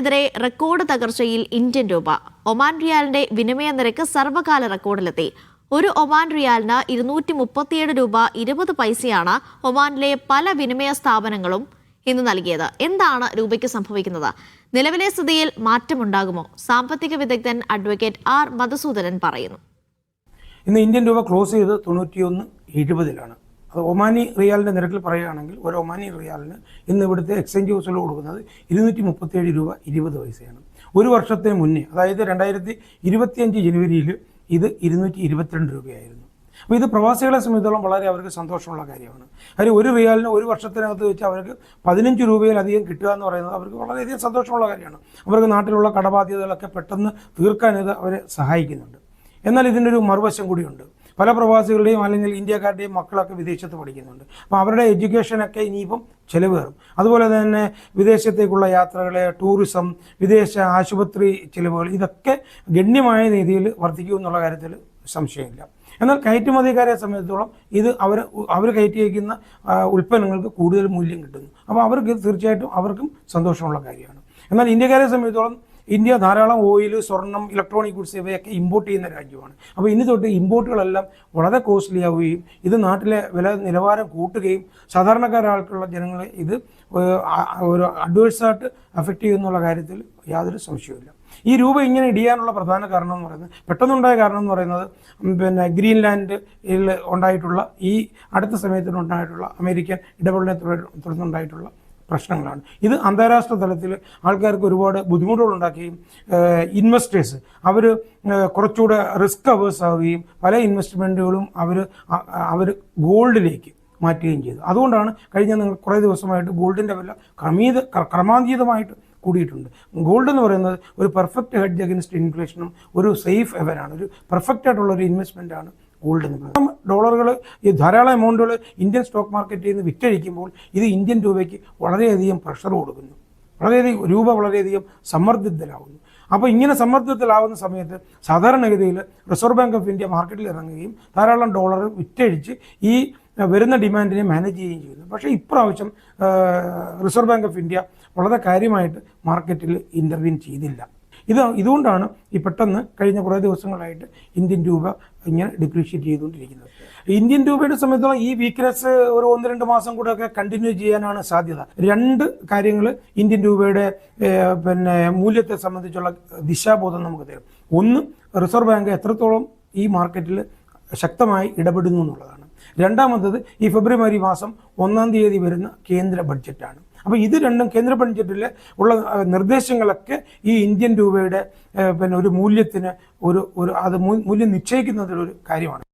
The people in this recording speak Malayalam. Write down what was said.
ഡോളറിനെതിരെ റെക്കോർഡ് തകർച്ചയിൽ ഇന്ത്യൻ രൂപ. ഒമാൻ റിയാലിന്റെ വിനിമയ നിരക്ക് സർവകാല റെക്കോർഡിലെത്തി. ഒരു ഒമാൻ റിയാലിന് ഇരുന്നൂറ്റി മുപ്പത്തിയേഴ് രൂപ ഇരുപത് പൈസയാണ് ഒമാനിലെ പല വിനിമയ സ്ഥാപനങ്ങളും ഇന്ന് നൽകിയത്. എന്താണ് രൂപയ്ക്ക് സംഭവിക്കുന്നത്? നിലവിലെ സ്ഥിതിയിൽ മാറ്റമുണ്ടാകുമോ? സാമ്പത്തിക വിദഗ്ധൻ അഡ്വക്കേറ്റ് ആർ മധുസൂദനൻ പറയുന്നു. ഇന്ന് ഇന്ത്യൻ രൂപ ക്ലോസ് ചെയ്ത് തൊണ്ണൂറ്റിയൊന്ന് എഴുപതിലാണ്. അത് ഒമാനി റിയാലിന്റെ നിരക്കിൽ പറയുകയാണെങ്കിൽ ഒരു ഒമാനി റിയാലിന് ഇന്ന് ഇവിടുത്തെ എക്സ്ചേഞ്ച് ഹൗസിൽ കൊടുക്കുന്നത് ഇരുന്നൂറ്റി മുപ്പത്തേഴ് രൂപ ഇരുപത് പൈസയാണ്. ഒരു വർഷത്തെ മുന്നേ അതായത് രണ്ടായിരത്തി ഇരുപത്തിയഞ്ച് ജനുവരിയിൽ ഇത് ഇരുന്നൂറ്റി ഇരുപത്തിരണ്ട് രൂപയായിരുന്നു. അപ്പോൾ ഇത് പ്രവാസികളെ സംബന്ധിച്ചോളം വളരെ അവർക്ക് സന്തോഷമുള്ള കാര്യമാണ്. കാര്യം ഒരു റിയാലിന് ഒരു വർഷത്തിനകത്ത് വെച്ച് അവർക്ക് പതിനഞ്ച് രൂപയിലധികം കിട്ടുക എന്ന് പറയുന്നത് അവർക്ക് വളരെയധികം സന്തോഷമുള്ള കാര്യമാണ്. അവർക്ക് നാട്ടിലുള്ള കടബാധ്യതകളൊക്കെ പെട്ടെന്ന് തീർക്കാൻ ഇത് അവരെ സഹായിക്കുന്നുണ്ട്. എന്നാൽ ഇതിന്റെ ഒരു മറുവശം കൂടിയുണ്ട്. പല പ്രവാസികളുടെയും അല്ലെങ്കിൽ ഇന്ത്യക്കാരുടെയും മക്കളൊക്കെ വിദേശത്ത് പഠിക്കുന്നുണ്ട്. അപ്പോൾ അവരുടെ എഡ്യൂക്കേഷനൊക്കെ ഇനിയിപ്പം ചിലവ് കയറും അതുപോലെ തന്നെ വിദേശത്തേക്കുള്ള യാത്രകൾ ടൂറിസം വിദേശ ആശുപത്രി ചിലവുകൾ ഇതൊക്കെ ഗണ്യമായ രീതിയിൽ വർദ്ധിക്കും എന്നുള്ള കാര്യത്തിൽ സംശയമില്ല. എന്നാൽ കയറ്റുമതിക്കാരെ സംബന്ധിച്ചിടത്തോളം ഇത് അവർ അവർ കയറ്റി വയ്ക്കുന്ന ഉൽപ്പന്നങ്ങൾക്ക് കൂടുതൽ മൂല്യം കിട്ടുന്നു. അപ്പോൾ അവർക്ക് തീർച്ചയായിട്ടും അവർക്കും സന്തോഷമുള്ള കാര്യമാണ്. എന്നാൽ ഇന്ത്യക്കാരെ സംബന്ധിച്ചിടത്തോളം ഇന്ത്യ ധാരാളം ഓയിൽ സ്വർണം ഇലക്ട്രോണിക് ഗുഡ്സ് ഇവയൊക്കെ ഇമ്പോർട്ട് ചെയ്യുന്ന രാജ്യമാണ്. അപ്പോൾ ഇനി തൊട്ട് ഇമ്പോർട്ടുകളെല്ലാം വളരെ കോസ്റ്റ്ലി ആവുകയും ഇത് നാട്ടിലെ വില നിലവാരം കൂട്ടുകയും സാധാരണക്കാരാൾക്കുള്ള ജനങ്ങളെ ഇത് ഒരു അഡ്വേഴ്സായിട്ട് അഫക്റ്റ് ചെയ്യുന്നുള്ള കാര്യത്തിൽ യാതൊരു സംശയവുമില്ല. ഈ രൂപ ഇങ്ങനെ ഇടിയാനുള്ള പ്രധാന കാരണം എന്ന് പറയുന്നത് പെട്ടെന്നുണ്ടായ കാരണം എന്ന് പറയുന്നത് പിന്നെ ഗ്രീൻലാൻഡിൽ ഉണ്ടായിട്ടുള്ള ഈ അടുത്ത സമയത്തിനുണ്ടായിട്ടുള്ള അമേരിക്കൻ ഇടപെടലിനെ തുടർ- തുടർന്നുണ്ടായിട്ടുള്ള പ്രശ്നങ്ങളാണ്. ഇത് അന്താരാഷ്ട്ര തലത്തിൽ ആൾക്കാർക്ക് ഒരുപാട് ബുദ്ധിമുട്ടുകൾ ഉണ്ടാക്കുകയും ഇൻവെസ്റ്റേഴ്സ് അവർ കുറച്ചുകൂടെ റിസ്ക് അവേഴ്സ് ആവുകയും പല ഇൻവെസ്റ്റ്മെന്റുകളും അവർ അവർ ഗോൾഡിലേക്ക് മാറ്റുകയും ചെയ്തു. അതുകൊണ്ടാണ് കഴിഞ്ഞ നിങ്ങൾ കുറേ ദിവസമായിട്ട് ഗോൾഡിന്റെ വില ക്രമീത ക്രമാതീതമായിട്ട് കൂടിയിട്ടുണ്ട്. ഗോൾഡ് എന്ന് പറയുന്നത് ഒരു പെർഫെക്റ്റ് ഹെഡ്ജ് അഗൻസ്റ്റ് ഇൻഫ്ലേഷനും ഒരു സേഫ് എവനാണ് ഒരു പെർഫെക്റ്റ് ആയിട്ടുള്ള ഒരു ഇൻവെസ്റ്റ്മെന്റ് ആണ് ഗോൾഡ് പറയുന്നത് ഡോളറുകൾ ഈ ധാരാളം എമൗണ്ടുകൾ ഇന്ത്യൻ സ്റ്റോക്ക് മാർക്കറ്റിൽ നിന്ന് വിറ്റഴിക്കുമ്പോൾ ഇത് ഇന്ത്യൻ രൂപയ്ക്ക് വളരെയധികം പ്രഷർ കൊടുക്കുന്നു. വളരെയധികം രൂപ വളരെയധികം സമ്മർദ്ദത്തിലാവുന്നു. അപ്പോൾ ഇങ്ങനെ സമ്മർദ്ദത്തിലാവുന്ന സമയത്ത് സാധാരണഗതിയിൽ റിസർവ് ബാങ്ക് ഓഫ് ഇന്ത്യ മാർക്കറ്റിൽ ഇറങ്ങുകയും ധാരാളം ഡോളർ വിറ്റഴിച്ച് ഈ വരുന്ന ഡിമാൻഡിനെ മാനേജ് ചെയ്യുകയും ചെയ്യുന്നു. പക്ഷേ ഇപ്രാവശ്യം റിസർവ് ബാങ്ക് ഓഫ് ഇന്ത്യ വളരെ കാര്യമായിട്ട് മാർക്കറ്റിൽ ഇന്റർവീൻ ചെയ്തില്ല. ഇത് ഇതുകൊണ്ടാണ് ഈ പെട്ടെന്ന് കഴിഞ്ഞ കുറേ ദിവസങ്ങളായിട്ട് ഇന്ത്യൻ രൂപ ഇങ്ങനെ ഡിപ്രീഷിയേറ്റ് ചെയ്തുകൊണ്ടിരിക്കുന്നത്. ഇന്ത്യൻ രൂപയുടെ സംബന്ധിച്ചോളം ഈ വീക്ക്നെസ് ഒരു ഒന്ന് രണ്ട് മാസം കൂടെ ഒക്കെ കണ്ടിന്യൂ ചെയ്യാനാണ് സാധ്യത. രണ്ട് കാര്യങ്ങൾ ഇന്ത്യൻ രൂപയുടെ പിന്നെ മൂല്യത്തെ സംബന്ധിച്ചുള്ള ദിശാബോധം നമുക്ക് തരും. ഒന്ന് റിസർവ് ബാങ്ക് എത്രത്തോളം ഈ മാർക്കറ്റിൽ ശക്തമായി ഇടപെടുന്നു എന്നുള്ളതാണ്. രണ്ടാമത്തത് ഈ ഫെബ്രുവരി മാസം ഒന്നാം തീയതി വരുന്ന കേന്ദ്ര ബഡ്ജറ്റാണ് അപ്പോൾ ഇത് രണ്ടും കേന്ദ്ര ബഡ്ജറ്റിൽ ഉള്ള നിർദ്ദേശങ്ങളൊക്കെ ഈ ഇന്ത്യൻ രൂപയുടെ പിന്നെ ഒരു മൂല്യത്തിന് ഒരു ഒരു അത് മൂല്യം നിശ്ചയിക്കുന്നതിലൊരു കാര്യമാണ്.